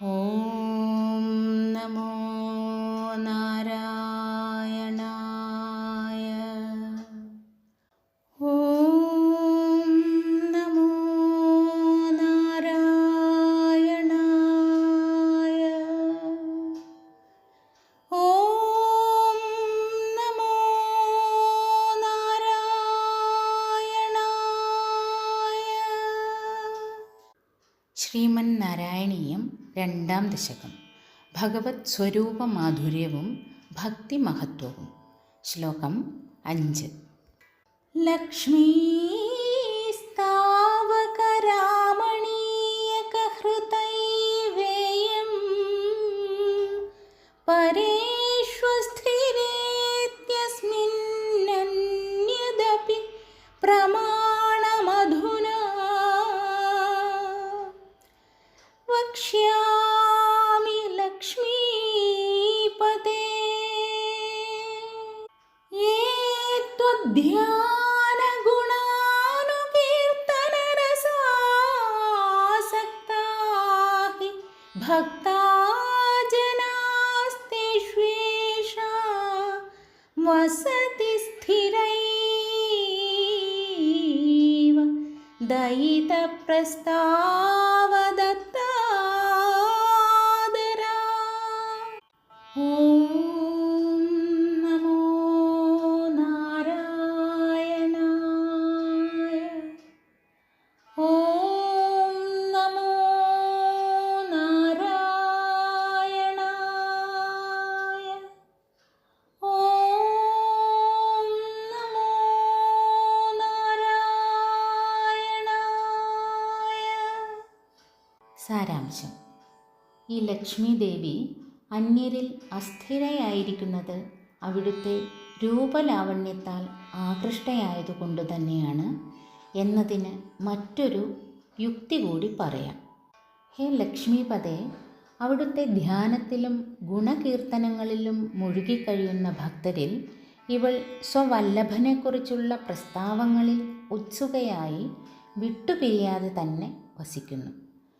哦。ശ്രീമന്നാരായണീയം രണ്ടാം ദശകം. ഭഗവത് സ്വരൂപ മാധുര്യവും ഭക്തി മഹത്വവും. ശ്ലോകം അഞ്ച്. ലക്ഷ്മീ त्वध्यानगुणानुकीर्तनरसासक्ता हि भक्ता जनास्तेष्वेषा वसति स्थिरैव दयितप्रस्तावदत्तादरा। ॐ സാരാംശം. ഈ ലക്ഷ്മി ദേവി അന്യരിൽ അസ്ഥിരയായിരിക്കുന്നത് അവിടുത്തെ രൂപലാവണ്യത്താൽ ആകൃഷ്ടയായതുകൊണ്ട് തന്നെയാണ് എന്നതിന് മറ്റൊരു യുക്തി കൂടി പറയാം. ഹേ ലക്ഷ്മിപദേ അവിടുത്തെ ധ്യാനത്തിലും ഗുണകീർത്തനങ്ങളിലും മുഴുകിക്കഴിയുന്ന ഭക്തരിൽ ഇവൾ സ്വവല്ലഭനെക്കുറിച്ചുള്ള പ്രസ്താവങ്ങളിൽ ഉത്സുകയായി വിട്ടുപിരിയാതെ തന്നെ വസിക്കുന്നു.